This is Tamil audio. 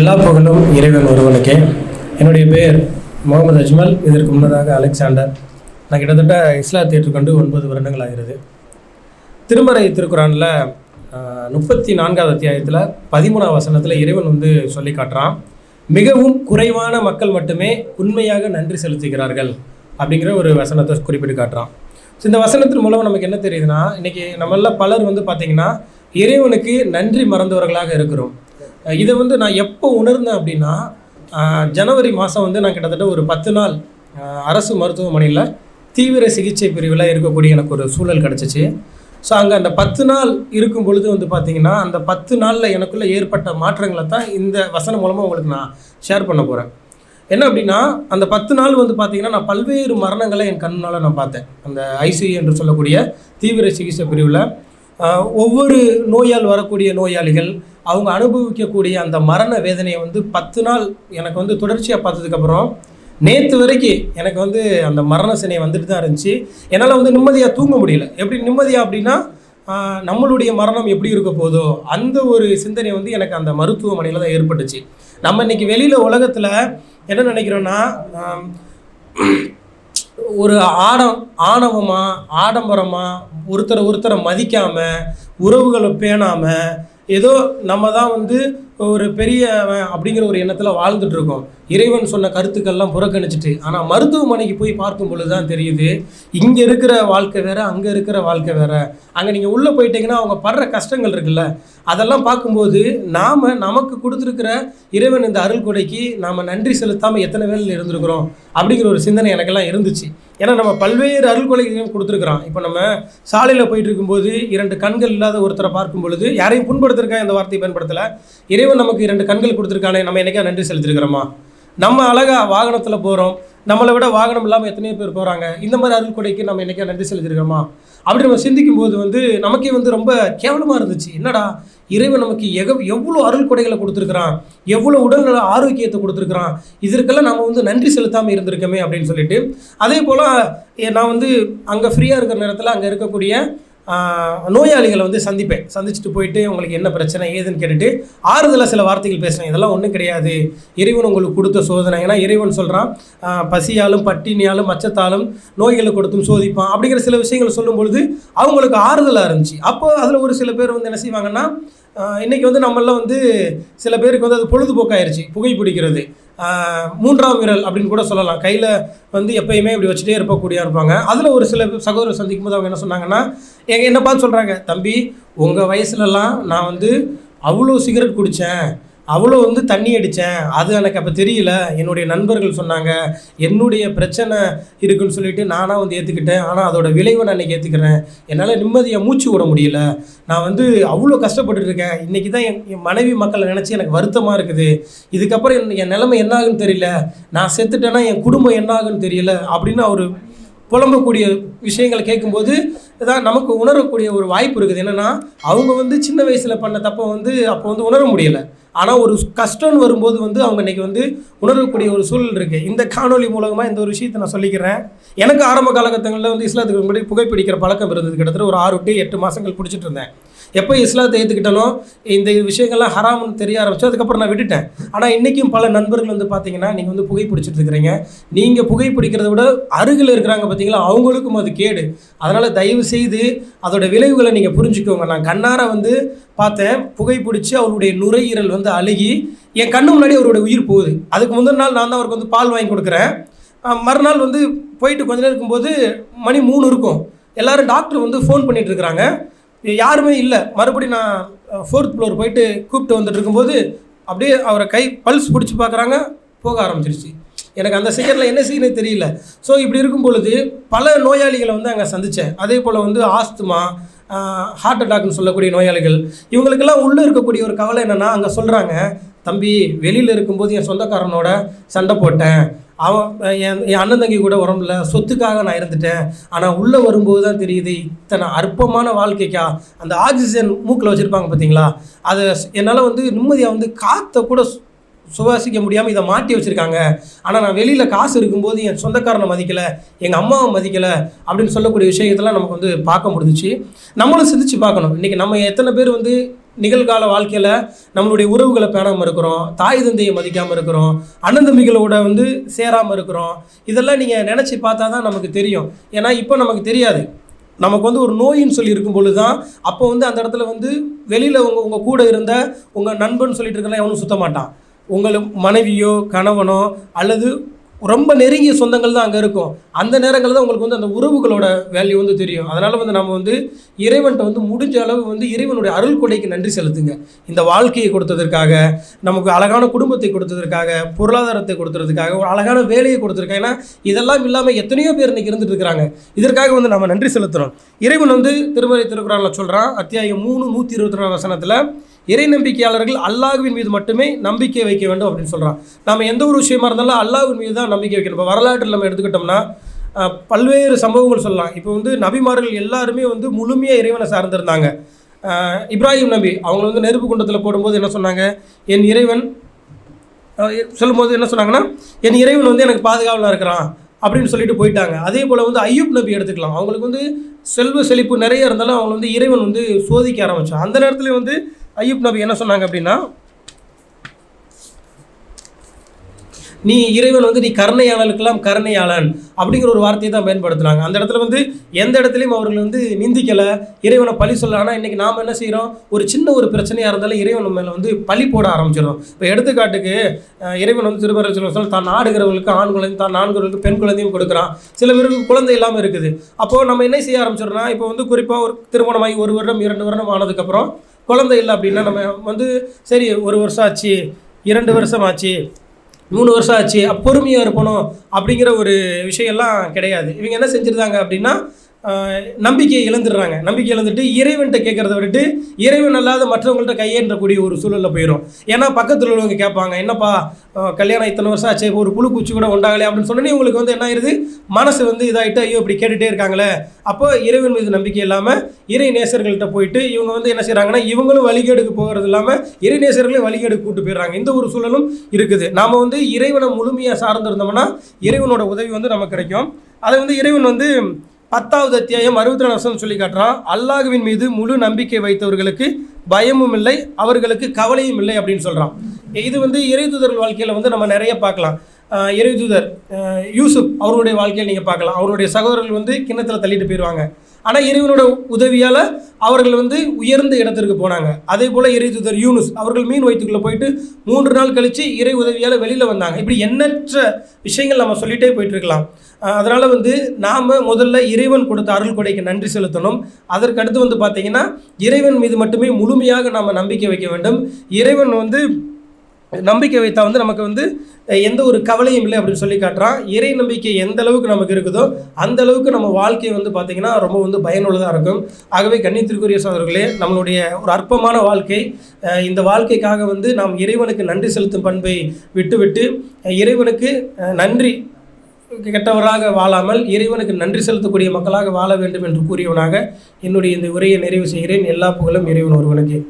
எல்லா புகழும் இறைவன் ஒருவனுக்கே. என்னுடைய பேர் முகமது அஜ்மல். இதற்கு முன்னதாக அலெக்சாண்டர். நான் கிட்டத்தட்ட இஸ்லாத்தை கொண்டு ஒன்பது வருடங்கள் ஆகிறது. திருமறை திருக்குறானில் முப்பத்தி நான்காவது அத்தியாயத்தில் பதிமூணாவது வசனத்தில் இறைவன் வந்து சொல்லி காட்டுறான் மிகவும் குறைவான மக்கள் மட்டுமே உண்மையாக நன்றி செலுத்துகிறார்கள் அப்படிங்கிற ஒரு வசனத்தை குறிப்பிட்டு காட்டுறான். ஸோ இந்த வசனத்தின் மூலம் நமக்கு என்ன தெரியுதுன்னா இன்னைக்கு நம்மள பலர் வந்து பார்த்திங்கன்னா இறைவனுக்கு நன்றி மறந்தவர்களாக இருக்கிறோம். இதை வந்து நான் எப்போ உணர்ந்தேன் அப்படின்னா ஜனவரி மாதம் வந்து நான் கிட்டத்தட்ட ஒரு பத்து நாள் அரசு மருத்துவமனையில் தீவிர சிகிச்சை பிரிவில் இருக்கக்கூடிய எனக்கு ஒரு சூழல் கிடச்சிச்சு. ஸோ அங்கே அந்த பத்து நாள் இருக்கும் பொழுது வந்து பார்த்திங்கன்னா அந்த பத்து நாளில் எனக்குள்ளே ஏற்பட்ட மாற்றங்களை தான் இந்த வசனம் மூலமாக உங்களுக்கு நான் ஷேர் பண்ண போகிறேன் என்ன அப்படின்னா அந்த பத்து நாள் வந்து பார்த்திங்கன்னா நான் பல்வேறு மரணங்களை என் கண்ணால் நான் பார்த்தேன். அந்த ஐசியூ என்று சொல்லக்கூடிய தீவிர சிகிச்சை பிரிவில் ஒவ்வொரு நோயால் வரக்கூடிய நோயாளிகள் அவங்க அனுபவிக்கக்கூடிய அந்த மரண வேதனையை வந்து பத்து நாள் எனக்கு வந்து தொடர்ச்சியாக பார்த்ததுக்கப்புறம் நேற்று வரைக்கும் எனக்கு வந்து அந்த மரண சினை வந்துட்டு தான் இருந்துச்சு. என்னால் வந்து நிம்மதியாக தூங்க முடியல. எப்படி நிம்மதியாக அப்படின்னா நம்மளுடைய மரணம் எப்படி இருக்க போதோ அந்த ஒரு சிந்தனை வந்து எனக்கு அந்த மருத்துவமனையில் தான் ஏற்பட்டுச்சு. நம்ம இன்னைக்கு வெளியில் உலகத்தில் என்ன நினைக்கிறோன்னா ஒரு ஆடம் ஆணவமாக ஆடம்பரமாக ஒருத்தரை ஒருத்தரை மதிக்காமல் உறவுகளை பேணாமல் ஏதோ நம்ம தான் வந்து ஒரு பெரிய அப்படிங்கிற ஒரு எண்ணத்தில் வாழ்ந்துட்டுருக்கோம். இறைவன் சொன்ன கருத்துக்கள்லாம் புறக்கணிச்சிட்டு ஆனால் மருத்துவமனைக்கு போய் பார்க்கும் பொழுது தான் தெரியுது இங்கே இருக்கிற வாழ்க்கை வேற அங்கே இருக்கிற வாழ்க்கை வேறு. அங்கே நீங்கள் உள்ளே போயிட்டீங்கன்னா அவங்க படுற கஷ்டங்கள் இருக்குல்ல. அதெல்லாம் பார்க்கும்போது நாம் நமக்கு கொடுத்துருக்கிற இறைவன் இந்த அருள் கொடைக்கு நாம் நன்றி செலுத்தாமல் எத்தனை வேலையில் இருந்திருக்கிறோம் அப்படிங்கிற ஒரு சிந்தனை எனக்கெல்லாம் இருந்துச்சு. ஏன்னா நம்ம பல்வேறு அருள் கொடுத்துருக்குறோம். இப்போ நம்ம சாலையில் போயிட்டு இருக்கும்போது இரண்டு கண்கள் இல்லாத ஒருத்தரை பார்க்கும் பொழுது யாரையும் புண்படுத்திருக்கா இந்த வார்த்தையை பயன்படுத்தலை. இறைவன் நமக்கு இரண்டு கண்கள் கொடுத்துருக்கானே நம்ம என்னைக்கா நன்றி செலுத்திருக்கிறோமா? நம்ம அழகாக வாகனத்தில் போகிறோம் நம்மளை விட வாகனம் இல்லாமல் எத்தனையோ பேர் போகிறாங்க இந்த மாதிரி அருள் கொடைக்கு நம்ம என்னைக்கா நன்றி செலுத்திருக்கிறோமா? அப்படி நம்ம சிந்திக்கும் போது வந்து நமக்கே வந்து ரொம்ப கேவலமாக இருந்துச்சு. என்னடா இறைவன் நமக்கு எக எவ்வளோ அருள் கொடைகளை கொடுத்துருக்குறான் எவ்வளோ உடல்நல ஆரோக்கியத்தை கொடுத்துருக்குறான் இதற்கெல்லாம் நம்ம வந்து நன்றி செலுத்தாமல் இருந்திருக்கோமே அப்படின்னு சொல்லிட்டு அதே போல் நான் வந்து அங்கே ஃப்ரீயாக இருக்கிற நேரத்தில் அங்கே இருக்கக்கூடிய நோயாளிகளை வந்து சந்திப்பேன். சந்திச்சுட்டு போயிட்டு உங்களுக்கு என்ன பிரச்சனை ஏதுன்னு கேட்டுட்டு ஆறுதலாக சில வார்த்தைகள் பேசுகிறேன் இதெல்லாம் ஒன்றும் கிடையாது. இறைவன் உங்களுக்கு கொடுத்த சோதனை. ஏன்னா இறைவன் சொல்கிறான் பசியாலும் பட்டினியாலும் மச்சத்தாலும் நோய்களை கொடுத்தும் சோதிப்பான் அப்படிங்கிற சில விஷயங்களை சொல்லும் பொழுது அவங்களுக்கு ஆறுதலாக இருந்துச்சு. அப்போ அதில் ஒரு சில பேர் வந்து என்ன செய்வாங்கன்னா இன்றைக்கி வந்து நம்மளாம் வந்து சில பேருக்கு வந்து அது பொழுதுபோக்காயிருச்சு புகைப்பிடிக்கிறது பிடிக்கிறது. மூன்றாம் விரல் அப்படின்னு கூட சொல்லலாம். கையில் வந்து எப்பயுமே இப்படி வச்சுட்டே இருப்பக்கூடிய இருப்பாங்க. அதில் ஒரு சில சகோதரர் சந்திக்கும் போது அவங்க என்ன சொன்னாங்கன்னா எங்கள் என்ன பார்த்து சொல்கிறாங்க தம்பி உங்கள் வயசுலலாம் நான் வந்து அவ்வளோ சிகரெட் குடித்தேன் அவ்வளோ வந்து தண்ணி அடித்தேன். அது எனக்கு அப்போ தெரியல. என்னுடைய நண்பர்கள் சொன்னாங்க என்னுடைய பிரச்சனை இருக்குன்னு சொல்லிட்டு நானாக வந்து ஏற்றுக்கிட்டேன் ஆனால் அதோட விளைவை நான் இன்றைக்கி ஏற்றுக்கிறேன் என்னால் நிம்மதியாக மூச்சு விட முடியல. நான் வந்து அவ்வளோ கஷ்டப்பட்டுட்டு இருக்கேன். இன்றைக்கி தான் என் என் மனைவி மக்களை நினச்சி எனக்கு வருத்தமாக இருக்குது. இதுக்கப்புறம் என் என் நிலைமை என்ன ஆகுன்னு தெரியல. நான் செத்துட்டேன்னா என் குடும்பம் என்ன ஆகுன்னு தெரியல. அப்படின்னு அவர் புலம்பக்கூடிய விஷயங்களை கேட்கும்போது இதான் நமக்கு உணரக்கூடிய ஒரு வாய்ப்பு இருக்குது. என்னென்னா அவங்க வந்து சின்ன வயசில் பண்ண தப்பை வந்து அப்போ வந்து உணர முடியலை. ஆனால் ஒரு கஷ்டம்னு வரும்போது வந்து அவங்க இன்னைக்கு வந்து உணரக்கூடிய ஒரு சூழல் இருக்குது இந்த காணொளி மூலமாக இந்த ஒரு விஷயத்தை நான் சொல்லிக்கிறேன். எனக்கு ஆரம்ப காலகட்டங்களில் வந்து இஸ்லாத்துக்கு முன்னாடி புகைப்பிடிக்கிற பழக்கம் இருந்தது. கிட்டத்தட்ட ஒரு ஆறு டு எட்டு மாதங்கள் பிடிச்சிட்டு இருந்தேன். எப்போ இஸ்லாத்தை ஏற்றுக்கிட்டனோ இந்த விஷயங்கள்லாம் ஹராம்னு தெரிய ஆரம்பிச்சு அதுக்கப்புறம் நான் விட்டுட்டேன். ஆனால் இன்றைக்கும் பல நண்பர்கள் வந்து பார்த்தீங்கன்னா நீங்கள் வந்து புகைப்பிடிச்சிட்டு இருக்கிறீங்க. நீங்கள் புகைப்பிடிக்கிறத விட அருகில் இருக்கிறாங்க பார்த்தீங்களா அவங்களுக்கும் அது கேடு. அதனால் தயவு செய்து அதோட விளைவுகளை நீங்கள் புரிஞ்சுக்கோங்க. நான் கண்ணார வந்து பார்த்தேன். புகைப்பிடிச்சி அவருடைய நுரையீரல் வந்து அழுகி என் கண்ணு முன்னாடி அவருடைய உயிர் போகுது. அதுக்கு முந்தின நாள் நான் தான் அவருக்கு வந்து பால் வாங்கி கொடுக்குறேன். மறுநாள் வந்து போயிட்டு கொஞ்ச நேரம் இருக்கும்போது மணி மூணு இருக்கும். எல்லோரும் டாக்டர் வந்து ஃபோன் பண்ணிகிட்டு இருக்கிறாங்க. யாருமே இல்லை. மறுபடி நான் ஃபோர்த் ஃப்ளோர் போயிட்டு கூப்பிட்டு வந்துட்டு இருக்கும்போது அப்படியே அவரை கை பல்ஸ் பிடிச்சி பார்க்குறாங்க. போக ஆரம்பிச்சிருச்சு. எனக்கு அந்த செகண்டில் என்ன செய்யணும் தெரியல. ஸோ இப்படி இருக்கும் பொழுது பல நோயாளிகளை வந்து அங்கே சந்தித்தேன் அதே போல் வந்து ஆஸ்துமா ஹார்ட் அட்டாக்னு சொல்லக்கூடிய நோயாளிகள் இவங்களுக்கெல்லாம் உள்ளே இருக்கக்கூடிய ஒரு கவலை என்னென்னா அங்கே சொல்கிறாங்க தம்பி வெளியில் இருக்கும்போது என் சொந்தக்காரனோட சண்டை போட்டேன். அவன் என் என் அண்ணன் தங்கி கூட உடம்புல சொத்துக்காக நான் இருந்துட்டேன். ஆனால் உள்ளே வரும்போது தான் தெரியுது இத்தனை அற்பமான வாழ்க்கைக்கா அந்த ஆக்சிஜன் மூக்கில் வச்சுருப்பாங்க பார்த்தீங்களா அதை என்னால் வந்து நிம்மதியாக வந்து காற்றை கூட சு- சுவாசிக்க முடியாமல் இதை மாட்டி வச்சுருக்காங்க. ஆனால் நான் வெளியில் காசு இருக்கும்போது என் சொந்தக்காரனை மதிக்கலை எங்கள் அம்மாவை மதிக்கலை அப்படின்னு சொல்லக்கூடிய விஷயத்தெல்லாம் நமக்கு வந்து பார்க்க முடிஞ்சுச்சு. நம்மளும் சிந்திச்சு பார்க்கணும். இன்றைக்கி நம்ம எத்தனை பேர் வந்து நிகழ்கால வாழ்க்கையில் நம்மளுடைய உறவுகளை பேணாமல் இருக்கிறோம் தாய் தந்தையை மதிக்காமல் இருக்கிறோம் அண்ணன் தம்பிகளோட வந்து சேராமல் இருக்கிறோம். இதெல்லாம் நீங்கள் நினச்சி பார்த்தா தான் நமக்கு தெரியும். ஏன்னா இப்போ நமக்கு தெரியாது. நமக்கு வந்து ஒரு நோயின்னு சொல்லி இருக்கும் பொழுது தான் அப்போ வந்து அந்த இடத்துல வந்து வெளியில் உங்கள் உங்கள் கூட இருந்த உங்கள் நண்பன் சொல்லிட்டு இருக்கலாம் எவனும் சுத்த மாட்டான். உங்கள் மனைவியோ கணவனோ அல்லது ரொம்ப நெருங்கிய சொந்தங்கள் தான் அங்கே இருக்கும். அந்த நேரங்களில் தான் உங்களுக்கு வந்து அந்த உறவுகளோட வேல்யூ வந்து தெரியும். அதனால் வந்து நம்ம வந்து இறைவன்கிட்ட வந்து முடிஞ்ச அளவு வந்து இறைவனுடைய அருள் கொடைக்கு நன்றி செலுத்துங்க. இந்த வாழ்க்கையை கொடுத்ததற்காக நமக்கு அழகான குடும்பத்தை கொடுத்ததற்காக பொருளாதாரத்தை கொடுத்ததுக்காக ஒரு அழகான வேலையை கொடுத்துருக்காங்க ஏன்னா இதெல்லாம் இல்லாமல் எத்தனையோ பேர் இன்றைக்கி இருந்துட்டு இருக்கிறாங்க. இதற்காக வந்து நம்ம நன்றி செலுத்துகிறோம் இறைவன் வந்து திருமறை திருக்குறானில் சொல்கிறான் அத்தியாயம் மூணு நூற்றி இருபத்தி நாலு வசனத்தில் இறை நம்பிக்கையாளர்கள் அல்லாஹ்வின் மீது மட்டுமே நம்பிக்கை வைக்க வேண்டும் அப்படின்னு சொல்கிறான் நம்ம எந்த ஒரு விஷயமா இருந்தாலும் அல்லாஹுவின் மீது தான் நம்பிக்கை வைக்கணும். இப்போ வரலாற்றில் நம்ம எடுத்துக்கிட்டோம்னா பல்வேறு சம்பவங்கள் சொல்லலாம். இப்போ வந்து நபிமார்கள் எல்லாருமே வந்து முழுமையாக இறைவனை சார்ந்திருந்தாங்க. இப்ராஹிம் நபி அவங்க வந்து நெருப்பு குண்டத்தில் போடும்போது என்ன சொன்னாங்க? என் இறைவன் சொல்லும்போது என்ன சொன்னாங்கன்னா என் இறைவன் வந்து எனக்கு பாதுகாவலாக இருக்கிறான் அப்படின்னு சொல்லிட்டு போயிட்டாங்க. அதே போல் வந்து ஐயூப் நபி எடுத்துக்கலாம். அவங்களுக்கு வந்து செல்வ செழிப்பு நிறைய இருந்தாலும் அவங்க வந்து இறைவன் வந்து சோதிக்க ஆரம்பித்தான் அந்த நேரத்தில் வந்து ஐயூப் நபி என்ன சொன்னாங்க அப்படின்னா நீ இறைவன் வந்து நீ கருணையாளனுக்கெல்லாம் கருணையாளன் அப்படிங்கிற ஒரு வார்த்தையை தான் பயன்படுத்துனாங்க. அந்த இடத்துல வந்து எந்த இடத்துலையும் அவர்கள் வந்து நிந்திக்கலை இறைவனை பழி சொல்ல ஆனால் இன்றைக்கி நாம் என்ன செய்கிறோம் ஒரு சின்ன ஒரு பிரச்சனையாக இருந்தாலும் இறைவன் மேலே வந்து பழி போட ஆரம்பிச்சிடும் இப்போ எடுத்துக்காட்டுக்கு இறைவன் வந்து திருமறை சொல்ல தான் நாடுகிறவர்களுக்கு ஆண் குழந்தை தான் நான்கிறவர்களுக்கு பெண் குழந்தையும் கொடுக்குறான். சில பேருக்கு குழந்தை இல்லாமல் இருக்குது. அப்போது நம்ம என்ன செய்ய ஆரம்பிச்சிடறோம்னா இப்போ வந்து குறிப்பாக ஒரு திருமணமாகி ஒரு வருடம் இரண்டு வருடம் ஆனதுக்கப்புறம் குழந்தை இல்லை அப்படின்னா நம்ம வந்து சரி ஒரு வருஷம் ஆச்சு இரண்டு வருஷம் ஆச்சு மூணு வருஷம் ஆச்சு பொறுமையாக இருக்கணும் அப்படிங்கிற ஒரு விஷயம்லாம் கிடையாது. இவங்க என்ன செஞ்சுருந்தாங்க அப்படின்னா நம்பிக்கையை இழந்துடுறாங்க. நம்பிக்கை இழந்துட்டு இறைவன்கிட்ட கேட்குறத விட்டுட்டு இறைவன் அல்லாத மற்றவங்கள்ட்ட கையேற்றக்கூடிய ஒரு சூழலில் போயிடும் ஏன்னா பக்கத்தில் உள்ளவங்க கேட்பாங்க என்னப்பா கல்யாணம் இத்தனை வருஷம் ஆச்சு ஒரு புழு பூச்சி கூட உண்டாகலை அப்படின்னு சொன்னோன்னே உங்களுக்கு வந்து என்ன ஆயிருது? மனசு வந்து இதாகிட்டு ஐயோ இப்படி கேட்டுகிட்டே இருக்காங்களே. அப்போ இறைவன் மீது நம்பிக்கை இல்லாமல் இறை நேசர்கள்ட்ட போயிட்டு இவங்க வந்து என்ன செய்கிறாங்கன்னா இவங்களும் வழிகேடுக்கு போகிறது இல்லாமல் இறை நேசர்களையும் வழிகேடுக்கு கூட்டு போயிடுறாங்க. இந்த ஒரு சூழலும் இருக்குது. நாம் வந்து இறைவனை முழுமையாக சார்ந்திருந்தோம்னா இறைவனோட உதவி வந்து நமக்கு கிடைக்கும். அதை வந்து இறைவன் வந்து பத்தாவது அத்தியாயம் அறுபத்தி ரெண்டு வருஷம் சொல்லி காட்டுறான். அல்லாஹுவின் மீது முழு நம்பிக்கை வைத்தவர்களுக்கு பயமும் இல்லை அவர்களுக்கு கவலையும் இல்லை அப்படின்னு சொல்கிறான் இது வந்து இறைதூதர்கள் வாழ்க்கையில் வந்து நம்ம நிறைய பார்க்கலாம். இறைதூதர் யூசுப் அவருடைய வாழ்க்கையில் நீங்கள் பார்க்கலாம். அவருடைய சகோதரர்கள் வந்து கிண்ணத்தில் தள்ளிட்டு போயிடுவாங்க ஆனால் இறைவனோட உதவியால் அவர்கள் வந்து உயர்ந்த இடத்திற்கு போனாங்க. அதே போல் இறைதூதர் யூனுஸ் அவர்கள் மீன் வயிற்றுக்குள்ளே போயிட்டு மூன்று நாள் கழித்து இறை உதவியால் வெளியில் வந்தாங்க. இப்படி எண்ணற்ற விஷயங்கள் நம்ம சொல்லிகிட்டே போயிட்டுருக்கலாம். அதனால் வந்து நாம் முதல்ல இறைவன் கொடுத்த அருள் கொடைக்கு நன்றி செலுத்தணும். அதற்கடுத்து வந்து பார்த்திங்கன்னா இறைவன் மீது மட்டுமே முழுமையாக நாம் நம்பிக்கை வைக்க வேண்டும். இறைவன் வந்து நம்பிக்கை வைத்தா வந்து நமக்கு வந்து எந்த ஒரு கவலையும் இல்லை அப்படின்னு சொல்லி காட்டுறான். இறை நம்பிக்கை எந்த அளவுக்கு நமக்கு இருக்குதோ அந்த அளவுக்கு நம்ம வாழ்க்கை வந்து பார்த்திங்கன்னா ரொம்ப வந்து பயனுள்ளதாக இருக்கும். ஆகவே கண்ணியத்திற்குரிய சோதர்களே நம்மளுடைய ஒரு அற்பமான வாழ்க்கை இந்த வாழ்க்கைக்காக வந்து நாம் இறைவனுக்கு நன்றி செலுத்தும் பண்பை விட்டுவிட்டு இறைவனுக்கு நன்றி கெட்டவராக வாழாமல் இறைவனுக்கு நன்றி செலுத்தக்கூடிய மக்களாக வாழ வேண்டும் என்று கூறியவனாக என்னுடைய இந்த உரையை நிறைவு செய்கிறேன். எல்லா புகழும் இறைவன் ஒருவனுக்கு.